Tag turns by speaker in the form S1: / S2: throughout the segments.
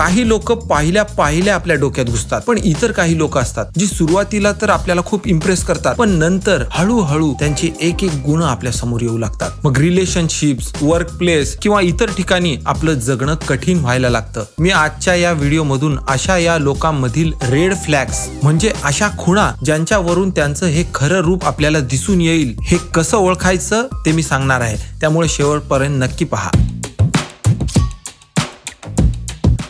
S1: काही लोक पाहिल्या पाहिल्या आपल्या डोक्यात घुसतात. पण इतर काही लोक असतात जी सुरुवातीला तर आपल्याला खूप इम्प्रेस करतात पण नंतर हळूहळू त्यांचे एक एक गुण आपल्यासमोर येऊ लागतात. मग रिलेशनशिप्स वर्क प्लेस किंवा इतर ठिकाणी आपलं जगणं कठीण व्हायला लागतं. मी आजच्या या व्हिडिओ मधून अशा या लोकांमधील रेड फ्लॅग्स म्हणजे अशा खुणा ज्यांच्यावरून त्यांचं हे खरं रूप आपल्याला दिसून येईल हे कसं ओळखायचं ते मी सांगणार आहे. त्यामुळे शेवटपर्यंत नक्की पहा.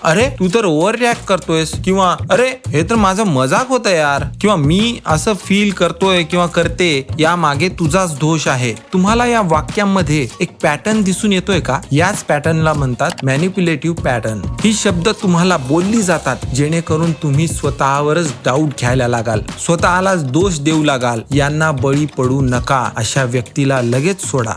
S1: अरे तू तर ओव्हर रिॲक्ट करतोयस. किंवा अरे हे तर माझं मजाक होतं यार. किंवा मी असं फील करतोय किंवा करते या मागे तुझाच दोष आहे. तुम्हाला या वाक्यांमध्ये एक पॅटर्न दिसून येतोय का? याच पॅटर्नला म्हणतात मॅनिप्युलेटिव्ह पॅटर्न ही शब्द तुम्हाला बोलली जातात जेणेकरून तुम्ही स्वतःवरच डाऊट घ्यायला लागाल. स्वतःलाच दोष देऊ लागाल. यांना बळी पडू नका. अशा व्यक्तीला लगेच सोडा.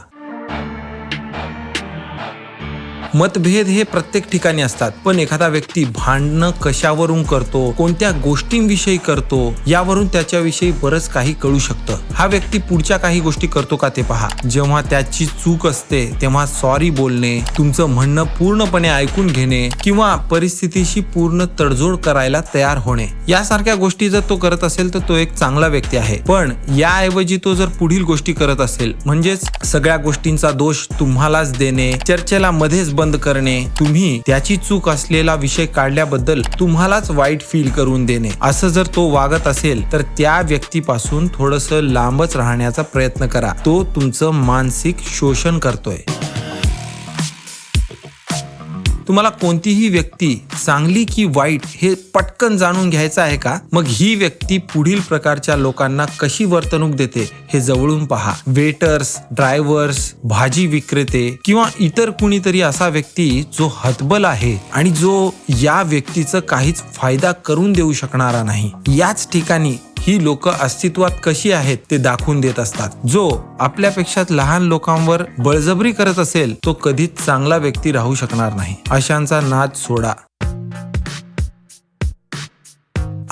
S1: मतभेद हे प्रत्येक ठिकाणी असतात. पण एखादा व्यक्ती भांडणं कशावरून करतो कोणत्या गोष्टींविषयी करतो यावरून त्याच्याविषयी बरंच काही कळू शकतं. हा व्यक्ती पुढच्या काही गोष्टी करतो का ते पहा. जेव्हा त्याची चूक असते तेव्हा सॉरी बोलणे तुमचं म्हणणं पूर्णपणे ऐकून घेणे किंवा परिस्थितीशी पूर्ण तडजोड करायला तयार होणे. यासारख्या गोष्टी जर तो करत असेल तर तो एक चांगला व्यक्ती आहे. पण याऐवजी तो जर पुढील गोष्टी करत असेल म्हणजेच सगळ्या गोष्टींचा दोष तुम्हालाच देणे चर्चेला मध्येच बंद करणे तुम्ही त्याची चूक असलेला विषय काढल्याबद्दल तुम्हालाच वाईट फील करून देणे. असं जर तो वागत असेल तर त्या व्यक्तीपासून थोडस लांबच राहण्याचा प्रयत्न करा. तो तुमचं मानसिक शोषण करतोय. तुम्हाला कोणतीही व्यक्ती चांगली की वाईट हे पटकन जाणून घ्यायचं आहे का? मग ही व्यक्ती पुढील प्रकारच्या लोकांना कशी वर्तणूक देते हे जवळून पहा. वेटर्स ड्रायव्हर्स भाजी विक्रेते किंवा इतर कुणीतरी असा व्यक्ती जो हतबल आहे आणि जो या व्यक्तीचं काहीच फायदा करून देऊ शकणारा नाही. याच ठिकाणी ही लोक अस्तित्वात कशी आहेत ते दाखवून देत असतात. जो आपल्यापेक्षा लहान लोकांवर बळजबरी करत असेल तो कधीच चांगला व्यक्ती राहू शकणार नाही. अशांचा नाद सोडा.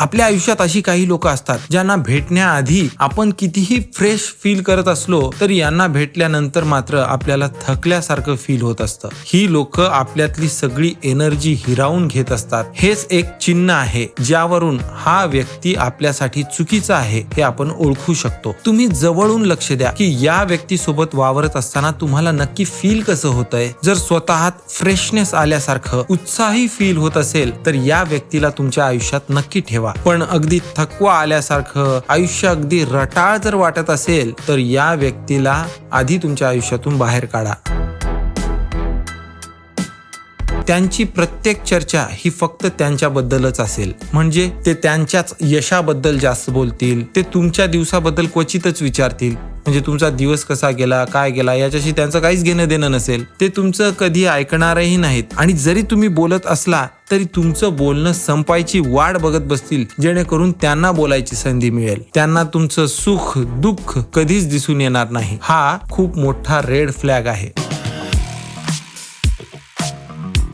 S1: आपल्या आयुष्यात अशी काही लोक असतात ज्यांना भेटण्याआधी आपण कितीही फ्रेश फील करत असलो तरी यांना भेटल्यानंतर मात्र आपल्याला थकल्यासारखं फील होत असतं. ही लोक आपल्यातली सगळी एनर्जी हिरावून घेत असतात. हेच एक चिन्ह आहे ज्यावरून हा व्यक्ती आपल्यासाठी चुकीचा आहे हे आपण ओळखू शकतो. तुम्ही जवळून लक्ष द्या की या व्यक्तीसोबत वावरत असताना तुम्हाला नक्की फील कसं होतंय? जर स्वतःत फ्रेशनेस आल्यासारखं उत्साही फील होत असेल तर या व्यक्तीला तुमच्या आयुष्यात नक्की ठेवा. पण अगदी थकवा आल्यासारखं आयुष्य अगदी रटाळ जर वाटत असेल तर या व्यक्तीला आधी तुमच्या आयुष्यातून बाहेर काढा. त्यांची प्रत्येक चर्चा ही फक्त त्यांच्याबद्दलच असेल. म्हणजे ते त्यांच्याच यशाबद्दल जास्त बोलतील ते तुमच्या दिवसाबद्दल क्वचितच विचारतील. म्हणजे तुमचा दिवस कसा गेला काय गेला याच्याशी त्यांचं काहीच घेणं देणं नसेल. ते तुमचं कधी ऐकणारही नाहीत. आणि जरी तुम्ही बोलत असला तरी तुमचं बोलणं संपायची वाट बघत बसतील जेणेकरून त्यांना बोलायची संधी मिळेल. त्यांना तुमचं सुख दुःख कधीच दिसून येणार नाही. हा खूप मोठा रेड फ्लॅग आहे.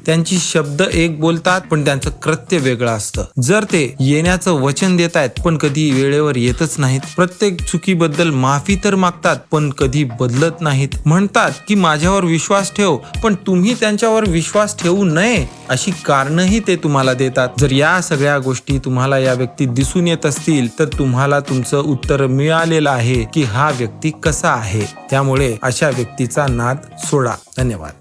S1: त्यांची शब्द एक बोलतात पण त्यांचं कृत्य वेगळं असतं. जर ते येण्याचं वचन देत आहेत पण कधी वेळेवर येतच नाहीत. प्रत्येक चुकीबद्दल माफी तर मागतात पण कधी बदलत नाहीत. म्हणतात की माझ्यावर विश्वास ठेव पण तुम्ही त्यांच्यावर विश्वास ठेवू नये. अशी कारणही ते तुम्हाला देतात. जर या सगळ्या गोष्टी तुम्हाला या व्यक्तीत दिसून येत असतील तर तुम्हाला तुमचं उत्तर मिळालेलं आहे की हा व्यक्ती कसा आहे. त्यामुळे अशा व्यक्तीचा नाद सोडा. धन्यवाद.